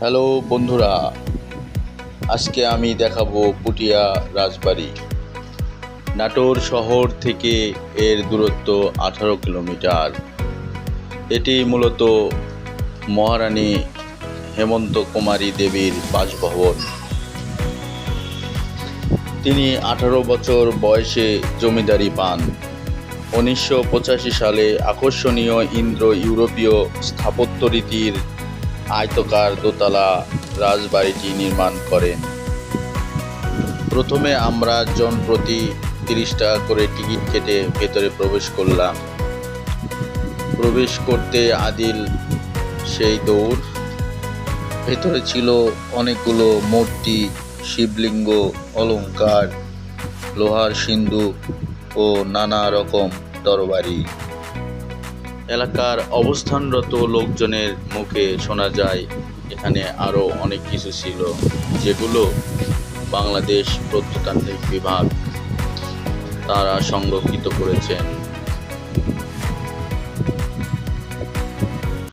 Hello বন্ধুরা, আজকে আমি দেখাবো পুটিয়া রাজবাড়ি। নাটোর শহর থেকে এর দূরত্ব আঠারো কিলোমিটার। এটি মূলত মহারানী হেমন্ত কুমারী দেবীর বাসভবন। তিনি আঠারো বছর বয়সে জমিদারি পান। উনিশশো পঁচাশি সালে আকর্ষণীয় ইন্দ্র ইউরোপীয় স্থাপত্য রীতির আয়তকার দোতলা রাজবাড়িটি নির্মাণ করেন। প্রথমে আমরা জন প্রতি তিরিশ টাকা করে টিকিট কেটে ভেতরে প্রবেশ করলাম। প্রবেশ করতে আদিল সেই দৌড়। ভেতরে ছিল অনেকগুলো মূর্তি, শিবলিঙ্গ অলঙ্কার লোহার সিন্ধু ও নানা রকম তরবারি। এলাকার অবস্থানরত লোকজনের মুখে শোনা যায়, এখানে আরও অনেক কিছু ছিল, যেগুলো বাংলাদেশ প্রত্নতান্ত্রিক বিভাগ তারা সংরক্ষিত করেছেন।